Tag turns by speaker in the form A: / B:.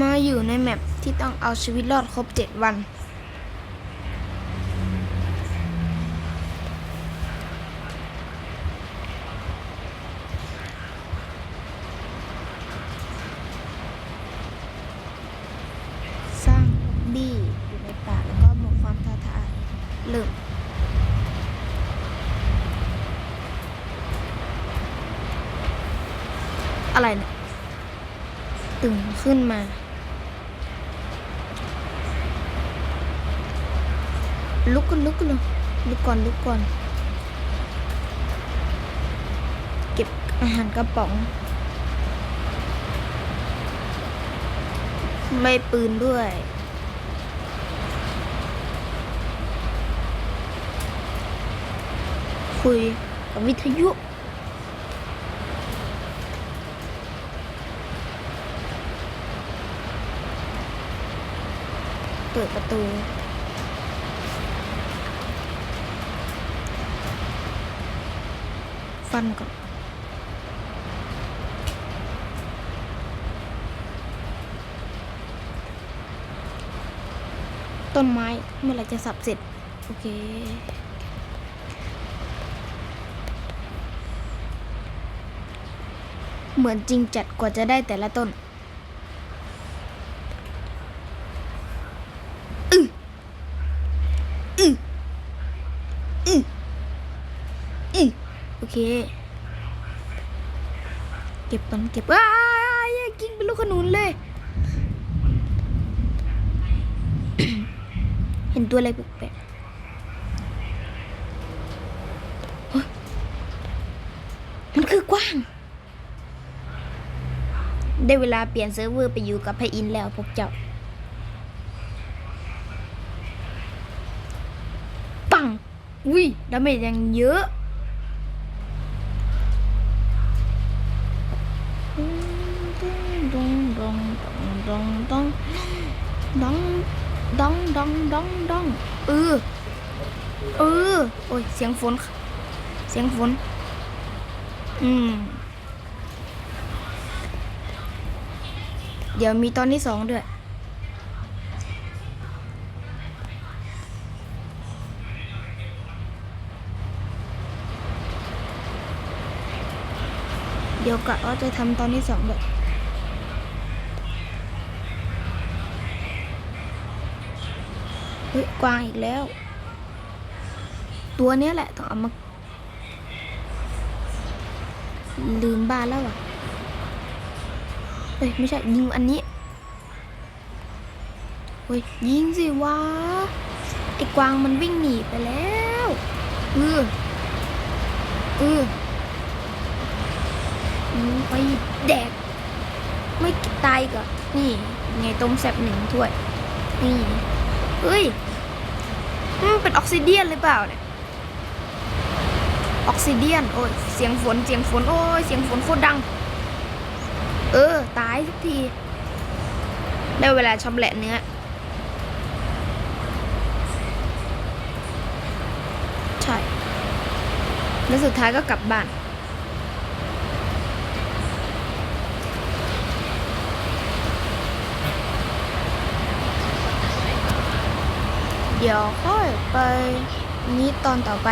A: มาอยู่ในแมปที่ต้องเอาชีวิตรอดครบเจ็ดวัน สร้างบี้อยู่ในป่าแล้วก็หมดความท้าทายเริ่มอะไรเนี่ย ตึงขึ้นมา ลุกก่อนลุกก่อนลุกก่อนลุกก่อน เก็บอาหารกระป๋อง ไม่ปืนด้วยคุยกับวิทยุ ปิดประตู ฟันก่อนต้นไม้เมื่อไรจะสับเสร็จ โอเค เหมือนจริงจัดกว่าจะได้แต่ละต้น อืออืออืออือโอ เคเก็บต้นเก็บอ้ายอย่ากินเป็นลูกขนุนเลย เห็นตัวอะไรแปลกๆเฮ้ยมันคือกว้าง ได้เวลาเปลี่ยนเซิร์ฟเวอร์ไปอยู่กับพระอินแล้วพวกเจ้าปังอุ้ยดาเมจยังเยอะ ดองดองด องดองดองดองดองดองดองเออเออโอ้ยเสียงฝน เสียงฝน อืม เดี๋ยวมีตอนที่สองด้วยเดี๋ยวกะว่าจะทำตอนที่สองด้วย ฮ้ยกวางอีกแล้ว ตัวเนี้ยแหละต้องเอามา ลืมบ้านแล้วอะเอ้ยไม่ใช่ยิงอันนี้เฮ้ยยิงสิวะไอ้กวางมันวิ่งหนีไปแล้วเออเออืไปแดก ไม่ตายก็นี่ ไงต้มแซ่บหนึ่งถ้วย นี่ เฮ้ยมันเป็นออกซิเดียนหรือเปล่าเนี่ย ออกซิเดียน โอ้ย เสียงฝน เสียงฝน โอ้ย เสียงฝนโคตรดัง เออ ตายทุกที ได้เวลาชำแหละเนื้อ ใช่ แล้วสุดท้ายก็กลับบ้าน เดี๋ยวค่อยไปนี้ตอนต่อไป